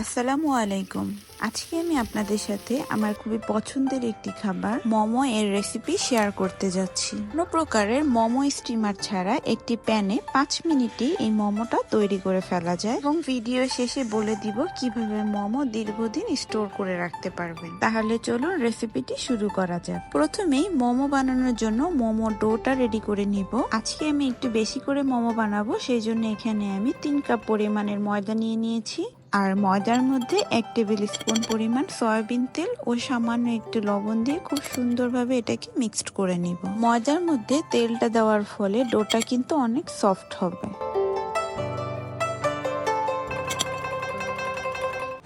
আসসালামু আলাইকুম। আজকে আমি আপনাদের সাথে আমার খুবই পছন্দের একটি খাবার মোমো এর রেসিপি শেয়ার করতে যাচ্ছি। কোনো প্রকারের মোমো স্টিমার ছাড়া একটি প্যানে পাঁচ মিনিটে এই মোমোটা তৈরি করে ফেলা যায় এবং ভিডিও শেষে বলে দিব কীভাবে মোমো দীর্ঘদিন স্টোর করে রাখতে পারবেন। তাহলে চলুন রেসিপিটি শুরু করা যাক। প্রথমেই মোমো বানানোর জন্য মোমো ডোটা রেডি করে নিব। আজকে আমি একটু বেশি করে মোমো বানাবো, সেই জন্য এখানে আমি তিন কাপ পরিমাণের ময়দা নিয়ে নিয়েছি। আর ময়দার মধ্যে এক টেবিল স্পুন পরিমাণ সয়াবিন তেল ও সামান্য একটু লবণ দিয়ে খুব সুন্দরভাবে এটাকে মিক্সড করে নিব। ময়দার মধ্যে তেলটা দেওয়ার ফলে ডোটা কিন্তু অনেক সফট হবে।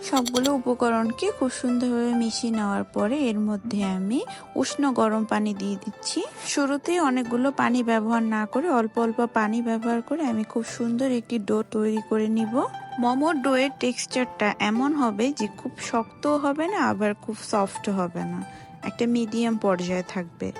সবগুলো উপকরণকে খুব সুন্দরভাবে মিশিয়ে নেওয়ার পরে এর মধ্যে আমি উষ্ণ গরম পানি দিয়ে দিচ্ছি। শুরুতে অনেকগুলো পানি ব্যবহার না করে অল্প অল্প পানি ব্যবহার করে আমি খুব সুন্দর একটি ডো তৈরি করে নিব। মোমোর ডোয়ের টেক্সচারটা এমন হবে যে খুব শক্তও হবে না, আবার খুব সফট হবে না। একটা মিডিয়াম পর্যায়ে থাকবে।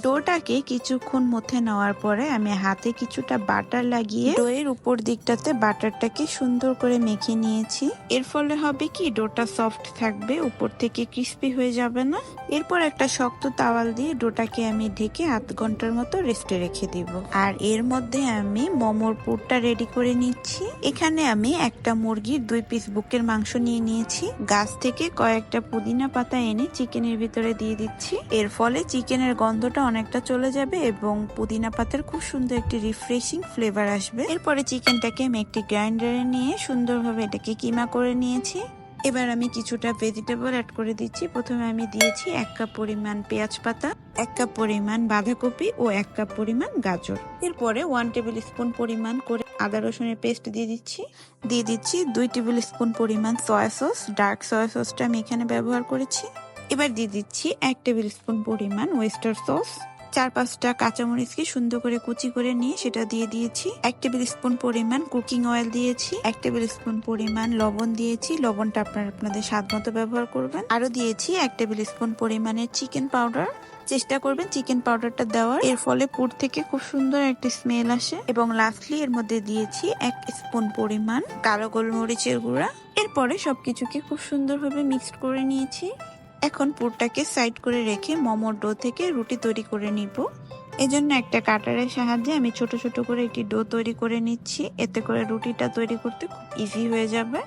ডোটাকে কিছুক্ষণ মধ্যে নেওয়ার পরে আমি হাতে কিছুটা বাটার লাগিয়ে ডোয়ের উপর দিকটাতে বাটারটাকে সুন্দর করে মেখে নিয়েছি। এর ফলে হবে কি, ডোটা সফট থাকবে, উপর থেকে ক্রিস্পি হয়ে যাবে না। এরপর একটা শক্ত তাওয়াল দিয়ে ডোটাকে আমি ঢেকে আধ ঘণ্টার মতো রেস্টে রেখে দিব। আর এর মধ্যে আমি মোমোর পুরটা রেডি করে নিচ্ছি। এখানে আমি একটা মুরগির দুই পিস বুকের মাংস নিয়ে নিয়েছি। গাছ থেকে কয়েকটা পুদিনা পাতা এনে চিকেনের ভিতরে দিয়ে দিচ্ছি। এর ফলে চিকেনের গন্ধটা অনেকটা চলে যাবে এবং পুদিনা পাতার খুব সুন্দর একটি রিফ্রেশিং ফ্লেভার আসবে। এরপরে চিকেনটাকে আমি একটি গ্রাইন্ডারে নিয়ে সুন্দরভাবে এটাকে কিমা করে নিয়েছি। এবার আমি কিছুটা ভেজিটেবল অ্যাড করে দিচ্ছি। প্রথমে আমি দিয়েছি এক কাপ পরিমাণ পেঁয়াজ পাতা, এক কাপ পরিমাণ বাঁধাকপি ও এক কাপ পরিমাণ গাজর। এরপরে ওয়ান টেবিল স্পুন পরিমাণ করে আদা রসুনের পেস্ট দিয়ে দিচ্ছি। দিয়ে দিচ্ছি দুই টেবিল স্পুন পরিমাণ সয়া সস ডার্ক সয়া সসটা আমি এখানে ব্যবহার করেছি। এবার দিয়ে দিচ্ছি এক টেবিল স্পুন পরিমাণ ওয়েস্টার সস চার পাঁচটা কাঁচামরিচকে সুন্দর করে কুচি করে নিয়ে সেটা দিয়ে দিয়েছি। এক টেবিল স্পুন পরিমাণ কুকিং অয়েল দিয়েছি। এক টেবিল স্পুন পরিমাণ লবণ দিয়েছি। লবণটা আপনারা আপনাদের স্বাদ মতো ব্যবহার করবেন। আরও দিয়েছি এক টেবিল স্পুন পরিমাণের চিকেন পাউডার চেষ্টা করবেন চিকেন পাউডারটা দেওয়ার। এর ফলে পুর থেকে খুব সুন্দর একটা স্মেল আসে। এবং লাস্টলি এর মধ্যে দিয়েছি এক স্পুন পরিমাণ কালো গোলমরিচের গুঁড়া। এরপরে সবকিছুকে খুব সুন্দরভাবে মিক্সড করে নিয়েছি। এখন পুরটাকে সাইড করে রেখে মোমোর ডো থেকে রুটি তৈরি করে নিব। এজন্য একটা কাটারের সাহায্যে আমি ছোট ছোট করে একটি ডো তৈরি করে নিচ্ছি। এতে করে রুটিটা তৈরি করতে খুব ইজি হয়ে যাবে।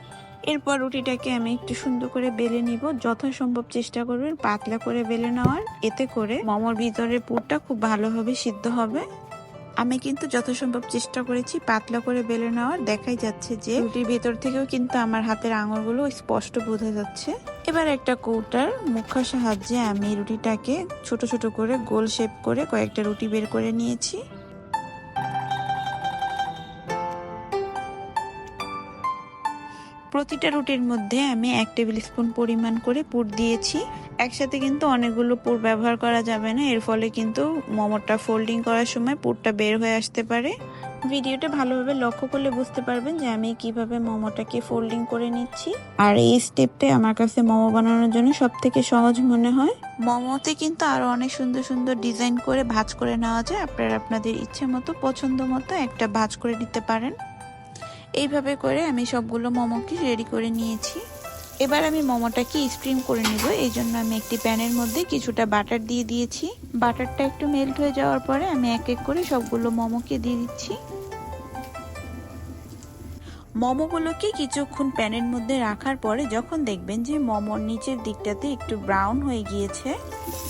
এরপর রুটিটাকে আমি একটু সুন্দর করে বেলে নিব। যথাসম্ভব চেষ্টা করবেন পাতলা করে বেলে নেওয়ার। এতে করে মোমোর ভিতরের পুরটা খুব ভালোভাবে সিদ্ধ হবে। আমি কিন্তু যথাসম্ভব চেষ্টা করেছি পাতলা করে বেলে নেওয়ার। দেখাই যাচ্ছে যে রুটির ভেতর থেকেও কিন্তু আমার হাতের আঙুলগুলো স্পষ্ট বোঝা যাচ্ছে। এবার একটা কৌটার মুখার সাহায্যে আমি রুটিটাকে ছোট ছোট করে গোল শেপ করে কয়েকটা রুটি বের করে নিয়েছি। প্রতিটা রুটির মধ্যে আমি এক টেবিল স্পুন পরিমাণ করে পুর দিয়েছি। একসাথে কিন্তু অনেকগুলো পুর ব্যবহার করা যাবে না, এর ফলে কিন্তু মোমোটা ফোল্ডিং করার সময় পুরটা বের হয়ে আসতে পারে। ভিডিওটা ভালোভাবে লক্ষ্য করলে বুঝতে পারবেন যে আমি কীভাবে মোমোটাকে ফোল্ডিং করে নিচ্ছি। আর এই স্টেপটা আমার কাছে মোমো বানানোর জন্য সব থেকে সহজ মনে হয়। মোমোতে কিন্তু আরও অনেক সুন্দর সুন্দর ডিজাইন করে ভাজ করে নেওয়া যায়। আপনারা আপনাদের ইচ্ছে মতো, পছন্দ মতো একটা ভাজ করে নিতে পারেন। এইভাবে করে আমি সবগুলো মোমোকে রেডি করে নিয়েছি। এবার আমি মোমোটাকে স্টিম করে নেব, এই জন্য আমি একটি প্যানের মধ্যে কিছুটা বাটার দিয়ে দিয়েছি। বাটারটা একটু মেল্ট হয়ে যাওয়ার পরে আমি এক এক করে সবগুলো মোমোকে দিয়ে দিচ্ছি। মোমোগুলোকে কিছুক্ষণ প্যানের মধ্যে রাখার পরে যখন দেখবেন যে মোমোর নিচের দিকটাতে একটু ব্রাউন হয়ে গিয়েছে,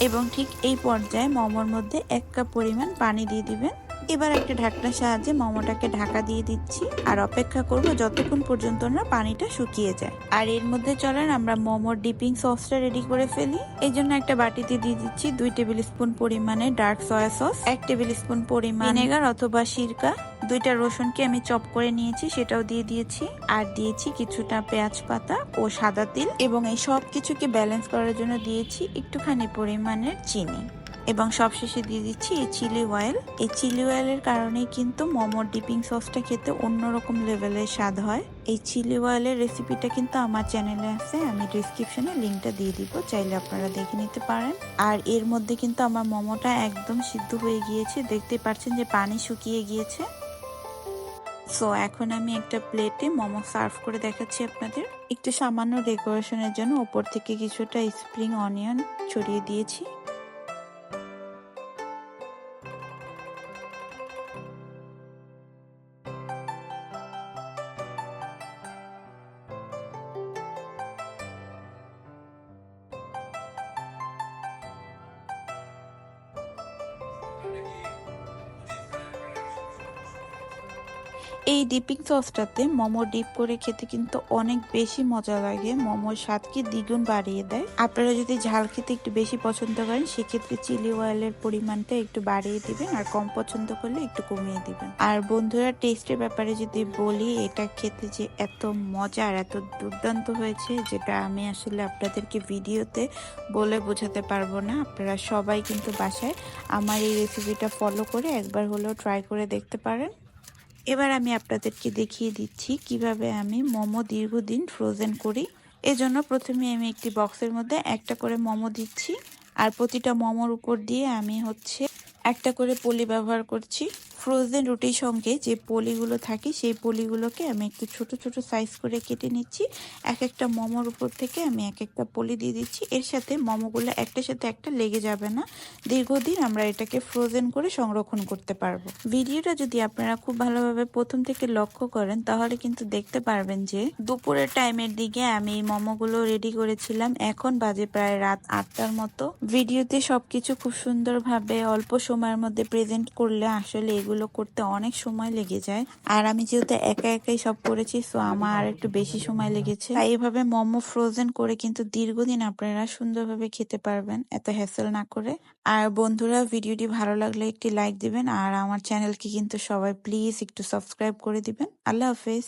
এবং ঠিক এই পর্যায়ে মোমোর মধ্যে এক কাপ পরিমাণ পানি দিয়ে দিবেন। এবার একটা ঢাকনার সাহায্যে মোমোটাকে ঢাকা দিয়ে দিচ্ছি আর অপেক্ষা করব যতক্ষণ পর্যন্ত না পানিটা শুকিয়ে যায়। আর এর মধ্যে চলেন আমরা মোমোর ডিপিং সসটা রেডি করে ফেলি। এই জন্য একটা বাটিতে দিয়ে দিচ্ছি দুই টেবিল স্পুন পরিমাণে ডার্ক সয়া সস, এক টেবিল স্পুন পরিমাণ ভিনেগার অথবা সিরকা, দুইটা রসুনকে আমি চপ করে নিয়েছি সেটাও দিয়ে দিয়েছি। আর দিয়েছি কিছুটা পেঁয়াজ পাতা ও সাদা তিল এবং এই সব কিছুকে ব্যালেন্স করার জন্য দিয়েছি একটুখানি পরিমাণের চিনি। এবং সবশেষে দিয়ে দিচ্ছি এই চিলি অয়েল এই চিলি অয়েলের কারণে কিন্তু মোমোর ডিপিং সসটা খেতে অন্যরকম লেভেলের স্বাদ হয়। এই চিলি অয়েলের রেসিপিটা কিন্তু আমার চ্যানেলে আছে, আমি ডিসক্রিপশনে লিঙ্কটা দিয়ে দিব, চাইলে আপনারা দেখে নিতে পারেন। আর এর মধ্যে কিন্তু আমার মোমোটা একদম সিদ্ধ হয়ে গিয়েছে দেখতে পাচ্ছেন যে পানি শুকিয়ে গিয়েছে। সো এখন আমি একটা প্লেটে মোমো সার্ভ করে দেখাচ্ছি আপনাদের। একটু সামান্য ডেকোরেশনের জন্য ওপর থেকে কিছুটা স্প্রিং অনিয়ন ছড়িয়ে দিয়েছি। এই ডিপিং সসটাতে মোমো ডিপ করে খেতে কিন্তু অনেক বেশি মজা লাগে। মোমোর স্বাদকে দ্বিগুণ বাড়িয়ে দেয়। আপনারা যদি ঝাল খেতে একটু বেশি পছন্দ করেন, সেক্ষেত্রে চিলি অয়েলের পরিমাণটা একটু বাড়িয়ে দিবেন আর কম পছন্দ করলে একটু কমিয়ে দিবেন। আর বন্ধুরা টেস্টের ব্যাপারে যদি বলি, এটা খেতে যে এত মজা আর এত দুর্দান্ত হয়েছে, যেটা আমি আসলে আপনাদেরকে ভিডিওতে বলে বোঝাতে পারব না। আপনারা সবাই কিন্তু বাসায় আমার এই রেসিপিটা ফলো করে একবার হলেও ট্রাই করে দেখতে পারেন। এবার আমি আপনাদেরকে দেখিয়ে দিচ্ছি কীভাবে আমি মোমো দীর্ঘদিন ফ্রোজেন করি। এজন্য প্রথমে আমি একটি বক্সের মধ্যে একটা করে মোমো দিচ্ছি। আর প্রতিটা মোমোর উপর দিয়ে আমি হচ্ছে একটা করে পলি ব্যবহার করছি। ফ্রোজেন রুটির সঙ্গে যে পলিগুলো থাকে, সেই পলিগুলোকে আমি একটু ছোট ছোট সাইজ করে কেটে নিচ্ছি। এক একটা মোমোর উপর থেকে আমি এক একটা পলি দিয়ে দিচ্ছি। এর সাথে মোমোগুলো একটার সাথে একটা লেগে যাবে না। দীর্ঘদিন আমরা এটাকে ফ্রোজেন করে সংরক্ষণ করতে পারব। ভিডিওটা যদি আপনারা খুব ভালোভাবে প্রথম থেকে লক্ষ্য করেন, তাহলে কিন্তু দেখতে পারবেন যে দুপুরের টাইমের দিকে আমি এই মোমোগুলো রেডি করেছিলাম। এখন বাজে প্রায় রাত আটটার মতো। ভিডিওতে সবকিছু খুব সুন্দরভাবে অল্প সময়ের মধ্যে প্রেজেন্ট করলে আসলে এগুলো করতে অনেক সময় লেগে যায়। আর আমি যেহেতু একা একাই সব করেছি সো আমার একটু বেশি সময় লেগেছে। তাই এভাবে মোমো ফ্রোজেন করে কিন্তু দীর্ঘদিন আপনারা সুন্দরভাবে খেতে পারবেন, এত হ্যাসেল না করে। আর বন্ধুরা, ভিডিওটি ভালো লাগলে একটি লাইক দিবেন, আর আমার চ্যানেলকে কিন্তু সবাই প্লিজ একটু সাবস্ক্রাইব করে দিবেন। আল্লাহ হাফেজ।